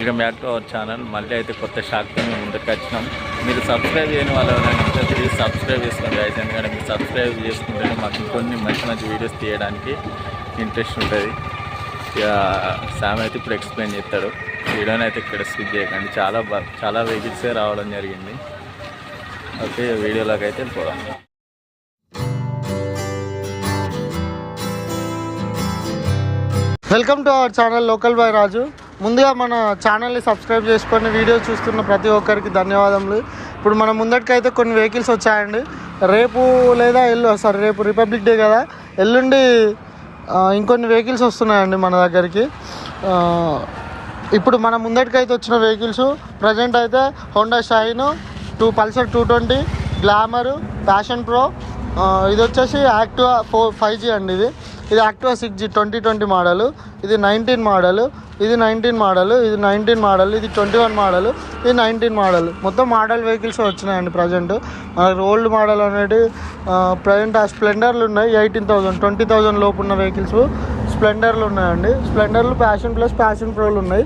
Welcome back to our channel మళ్ళీ అయితే కొత్త షాక్తో మేము ముందుకు వచ్చినాం. మీరు సబ్స్క్రైబ్ చేయని వాళ్ళు ఎవరైనా ప్లీజ్ సబ్స్క్రైబ్ చేసుకోండి అయితే ఎందుకంటే మీరు సబ్స్క్రైబ్ చేసుకుంటే మాకు కొన్ని మంచి మంచి వీడియోస్ తీయడానికి ఇంట్రెస్ట్ ఉంటుంది. ఇక సామ్ అయితే ఇప్పుడు ఎక్స్ప్లెయిన్ చేస్తాడు. వీడియోని అయితే ఇక్కడ స్కిప్ చేయకండి. చాలా చాలా వెహికల్సే రావడం జరిగింది. ఓకే వీడియోలోకి అయితే పోదాం. Welcome to our channel local boy Raju ముందుగా మన ఛానల్ని సబ్స్క్రైబ్ చేసుకొని వీడియో చూస్తున్న ప్రతి ఒక్కరికి ధన్యవాదములు. ఇప్పుడు మన ముందటికైతే కొన్ని వెహికల్స్ వచ్చాయండి. రేపు లేదా ఎల్లు సారీ రేపు రిపబ్లిక్ డే కదా ఎల్లుండి ఇంకొన్ని వెహికల్స్ వస్తున్నాయండి మన దగ్గరికి. ఇప్పుడు మన ముందటికైతే వచ్చిన వెహికల్స్ ప్రజెంట్ అయితే Honda Shine two Pulsar two twenty Glamour Passion Pro ఇది వచ్చేసి యాక్టివా ఫోర్ ఫైవ్ జీ అండి ఇది. ఇది Activa six G twenty twenty model ఇది నైన్టీన్ మోడల్ ఇది నైన్టీన్ మోడల్ ఇది నైన్టీన్ మోడల్ ఇది ట్వంటీ వన్ మోడల్ ఇది నైన్టీన్ మోడల్. మొత్తం మోడల్ వెహికల్స్ వచ్చినాయండి ప్రజెంట్. మనకు ఓల్డ్ మోడల్ అనేది ప్రజెంట్ ఆ స్ప్లెండర్లు ఉన్నాయి ఎయిటీన్ థౌసండ్ ట్వంటీ థౌసండ్ లోపు ఉన్న వెహికల్స్. స్ప్లెండర్లు ఉన్నాయండి. స్ప్లెండర్లు ప్యాషన్ ప్లస్ ప్యాషన్ ప్రోలు ఉన్నాయి.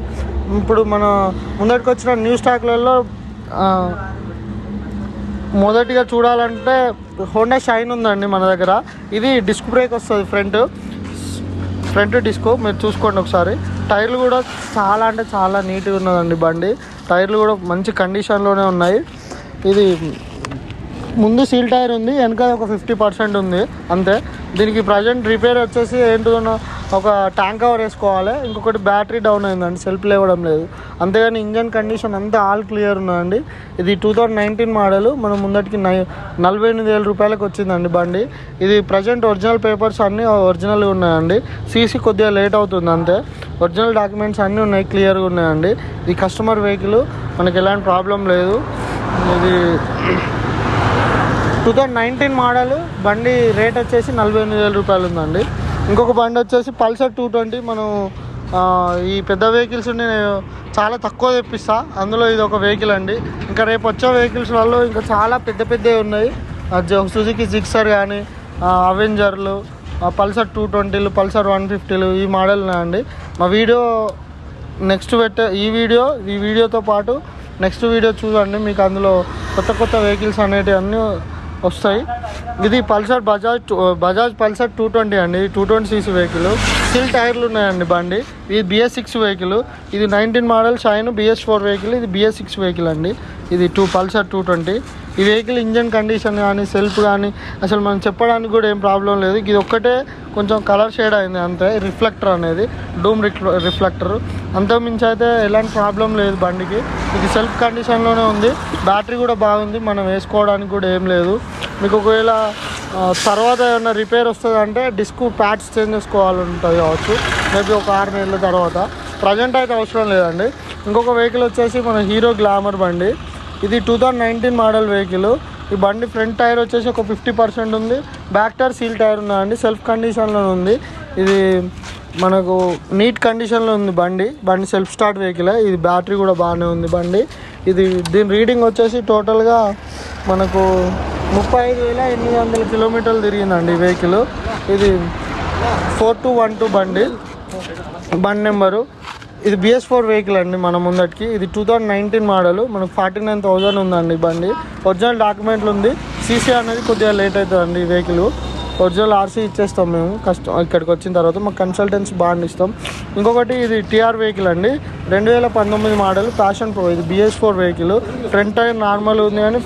ఇప్పుడు మన ముందటికి వచ్చిన న్యూ స్టాక్లలో మొదటిగా చూడాలంటే హోండా షైన్ ఉందండి మన దగ్గర. ఇది డిస్క్ బ్రేక్ వస్తుంది ఫ్రంట్. ఫ్రంట్ డిస్కో మీరు చూసుకోండి ఒకసారి. టైర్లు కూడా చాలా అంటే చాలా నీట్గా ఉన్నదండి బండి. టైర్లు కూడా మంచి కండిషన్లోనే ఉన్నాయి. ఇది ముందు సీల్ టైర్ ఉంది వెనక ఒక ఫిఫ్టీ పర్సెంట్ ఉంది అంతే. దీనికి ప్రజెంట్ రిపేర్ వచ్చేసి ఏంటో ఒక ట్యాంక్ కవర్ వేసుకోవాలి. ఇంకొకటి బ్యాటరీ డౌన్ అయిందండి సెల్ఫ్ లేవడం లేదు. అంతేగాని ఇంజన్ కండిషన్ అంతా ఆల్ క్లియర్ ఉన్నదండి ఇది టూ థౌజండ్ నైన్టీన్ మోడల్ మనం ముందటికి నై నలభై ఎనిమిది వేల రూపాయలకు వచ్చిందండి బండి. ఇది ప్రజెంట్ ఒరిజినల్ పేపర్స్ అన్నీ ఒరిజినల్గా ఉన్నాయండి. సీసీ కొద్దిగా లేట్ అవుతుంది అంతే. ఒరిజినల్ డాక్యుమెంట్స్ అన్నీ ఉన్నాయి క్లియర్గా ఉన్నాయండి. ఇది కస్టమర్ వెహికల్ మనకి ఎలాంటి ప్రాబ్లం లేదు. ఇది టూ థౌజండ్ నైన్టీన్ మోడల్. బండి రేట్ వచ్చేసి నలభై ఎనిమిది వేల రూపాయలు ఉందండి. ఇంకొక బండి వచ్చేసి పల్సర్ టూ ట్వంటీ. మనం ఈ పెద్ద వెహికల్స్ నేను చాలా తక్కువ తెప్పిస్తా. అందులో ఇది ఒక వెహికల్ అండి. ఇంకా రేపు వచ్చే వెహికల్స్ వల్ల ఇంకా చాలా పెద్ద పెద్దవి ఉన్నాయి. సుజుకి సిక్సర్ కానీ అవెంజర్లు పల్సర్ టూ ట్వంటీలు పల్సర్ వన్ ఫిఫ్టీలు ఈ మోడల్ ఉన్నాయండి. మా వీడియో నెక్స్ట్ పెట్టే ఈ వీడియో ఈ వీడియోతో పాటు నెక్స్ట్ వీడియో చూడండి. మీకు అందులో కొత్త కొత్త వెహికల్స్ అనేటివి అన్నీ వస్తాయి. ఇది Pulsar Bajaj two- Bajaj Pulsar two twenty అండి. Two twenty CC vehicle. Still టైర్లు ఉన్నాయండి బండి. ఇది బిఎస్ సిక్స్ వెహికల్ ఇది nineteen model Shine BS four vehicle ఇది బిఎస్ సిక్స్ వెహికల్ అండి. ఇది టూ పల్సర్ టూ ట్వంటీ ఈ వెహికల్ ఇంజన్ కండిషన్ కానీ సెల్ఫ్ కానీ అసలు మనం చెప్పడానికి కూడా ఏం ప్రాబ్లం లేదు. ఇది ఒక్కటే కొంచెం కలర్ షేడ్ అయింది అంతే. రిఫ్లెక్టర్ అనేది. డూమ్ రిఫ్లెక్టర్ అంతకుమించి అయితే ఎలాంటి ప్రాబ్లం లేదు బండికి. ఇది సెల్ఫ్ కండిషన్లోనే ఉంది. బ్యాటరీ కూడా బాగుంది. మనం వేసుకోవడానికి కూడా ఏం లేదు. మీకు ఒకవేళ తర్వాత ఏమైనా రిపేర్ వస్తుంది అంటే డిస్క్ ప్యాడ్స్ చేంజ్ చేసుకోవాలంటుంది కావచ్చు. మేబీ ఒక ఆరు నెలల తర్వాత. ప్రజెంట్ అయితే అవసరం లేదండి. ఇంకొక వెహికల్ వచ్చేసి మన హీరో గ్లామర్ బండి. ఇది two thousand nineteen model vehicle ఈ బండి ఫ్రంట్ టైర్ వచ్చేసి ఒక ఫిఫ్టీ పర్సెంట్ ఉంది. బ్యాక్ టైర్ సీల్ టైర్ ఉన్నదండి సెల్ఫ్ కండిషన్లో ఉంది. ఇది మనకు నీట్ కండిషన్లో ఉంది బండి. బండి సెల్ఫ్ స్టార్ట్ వెహికలే ఇది బ్యాటరీ కూడా బాగానే ఉంది బండి. ఇది దీని రీడింగ్ వచ్చేసి టోటల్గా మనకు ముప్పై ఐదు వేల ఎనిమిది వందల కిలోమీటర్లు తిరిగిందండి వెహికల్. ఇది ఫోర్ టూ వన్ టూ బండి. బండి నెంబరు. ఇది బిఎస్ ఫోర్ వెహికల్ అండి మన ముందటికి. ఇది టూ థౌజండ్ నైన్టీన్ మోడల్. మనకు ఫార్టీ నైన్ థౌజండ్ ఉందండి బండి. ఒరిజినల్ డాక్యుమెంట్లు ఉంది. సీసీ అనేది కొద్దిగా లేట్ అవుతుందండి ఈ వెహికల్. ఒరిజినల్ ఆర్సీ ఇచ్చేస్తాం మేము. కష్టం ఇక్కడికి వచ్చిన తర్వాత మాకు కన్సల్టెన్సీ బాండ్ ఇస్తాం. ఇంకొకటి ఇది టీఆర్ వెహికల్ అండి. రెండు వేల పంతొమ్మిది మోడల్ ప్యాషన్ ప్రో. ఇది BS four vehicle. Front tyre normal ఉంది కానీ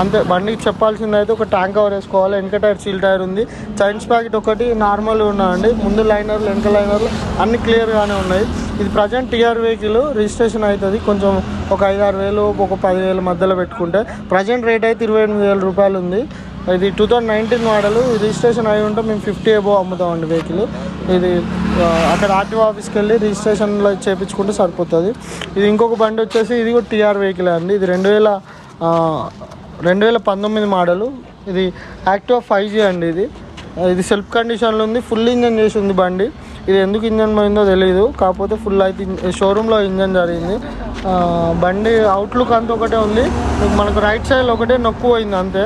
అంతే బండికి చెప్పాల్సింది అయితే ఒక ట్యాంక్ కవర్ వేసుకోవాలి. వెనక టైర్ సీల్ టైర్ ఉంది. చైన్స్ ప్యాకెట్ ఒకటి నార్మల్ ఉన్నాయండి. ముందు లైనర్లు వెనక లైనర్లు అన్ని క్లియర్గానే ఉన్నాయి. ఇది ప్రజెంట్ టీఆర్ వెహికల్ రిజిస్ట్రేషన్ అవుతుంది కొంచెం ఒక ఐదు ఆరు వేలు ఒక పదివేల మధ్యలో పెట్టుకుంటే. ప్రజెంట్ రేట్ అయితే ఇరవై ఎనిమిది వేల రూపాయలు ఉంది. ఇది two thousand nineteen model registration అయి ఉంటే మేము ఫిఫ్టీ ఎబో అమ్ముతామండి వెహికల్ ఇది అక్కడ ఆర్టీఓ ఆఫీస్కి వెళ్ళి రిజిస్ట్రేషన్లో చేయించుకుంటే సరిపోతుంది. ఇది ఇంకొక బండి వచ్చేసి ఇది కూడా టీఆర్ వెహికల్ అండి. ఇది రెండు వేల రెండు వేల పంతొమ్మిది మోడలు. ఇది యాక్టివ్ ఫైవ్ జీ అండి ఇది. ఇది సెల్ఫ్ కండిషన్లో ఉంది ఫుల్ ఇంజన్ చేసి ఉంది బండి. ఇది ఎందుకు ఇంజన్ పోయిందో తెలియదు కాకపోతే ఫుల్ అయితే షోరూంలో ఇంజన్ జరిగింది. బండి అవుట్లుక్ అంత ఒకటే ఉంది. మనకు రైట్ సైడ్ ఒకటే నొక్కు పోయింది అంతే.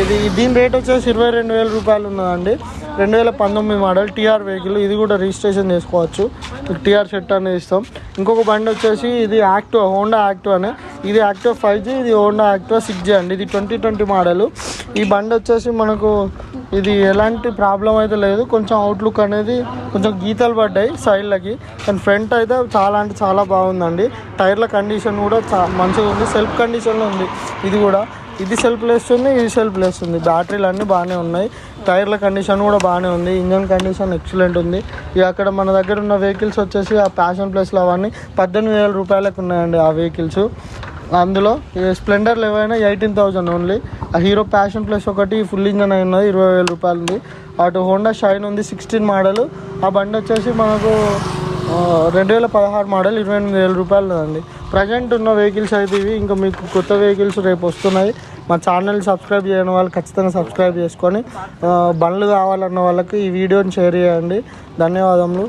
ఇది దీని రేట్ వచ్చేసి ఇరవై రెండు వేల రూపాయలు ఉన్నదండి. రెండు వేల పంతొమ్మిది మోడల్ టీఆర్ వెహికల్ ఇది కూడా రిజిస్ట్రేషన్ చేసుకోవచ్చు. టీఆర్ సెట్ అనేది ఇస్తాం. ఇంకొక బండి వచ్చేసి ఇది యాక్టివ్ హోండా యాక్టివ్ అనే. ఇది యాక్టివ్ ఫైవ్ జీ ఇది హోండా యాక్టివ్ సిక్స్ జీ అండి. ఇది ట్వంటీ ట్వంటీ మోడల్. ఈ బండి వచ్చేసి మనకు ఇది ఎలాంటి ప్రాబ్లం అయితే లేదు. కొంచెం అవుట్లుక్ అనేది కొంచెం గీతలు పడ్డాయి సైడ్లకి. కానీ ఫ్రంట్ అయితే చాలా అంటే చాలా బాగుందండి. టైర్ల కండిషన్ కూడా చా మంచిగా ఉంది. సెల్ఫ్ కండిషన్లో ఉంది. ఇది కూడా. ఇది సెల్ఫ్ లేస్తుంది ఉంది ఇది సెల్ఫ్ లేస్తుంది బ్యాటరీలు అన్నీ బాగానే ఉన్నాయి. టైర్ల కండిషన్ కూడా బాగానే ఉంది. ఇంజన్ కండిషన్ ఎక్సలెంట్ ఉంది. ఇక అక్కడ మన దగ్గర ఉన్న వెహికల్స్ వచ్చేసి ఆ ప్యాషన్ ప్లేస్లో అవన్నీ పద్దెనిమిది వేల రూపాయలకు ఉన్నాయండి ఆ వెహికల్స్. అందులో స్ప్లెండర్లు ఏవైనా ఎయిటీన్ థౌజండ్ ఓన్లీ. ఆ హీరో ప్యాషన్ ప్లస్ ఒకటి ఫుల్ ఇంజన్ అయి ఉన్నది ఇరవై వేల రూపాయలు ఉంది అటు హోండా షైన్ ఉంది సిక్స్టీన్ మోడల్. ఆ బండి వచ్చేసి మనకు రెండు వేల పదహారు మోడల్ ఇరవై ఎనిమిది వేల రూపాయలు అండి ప్రజెంట్ ఉన్న వెహికల్స్ అయితే ఇవి ఇంకా మీకు కొత్త వెహికల్స్ రేపు వస్తున్నాయి. మా ఛానల్ సబ్స్క్రైబ్ చేయని వాళ్ళు ఖచ్చితంగా సబ్స్క్రైబ్ చేసుకొని బండ్లు కావాలన్న వాళ్ళకి ఈ వీడియోని షేర్ చేయండి. ధన్యవాదములు.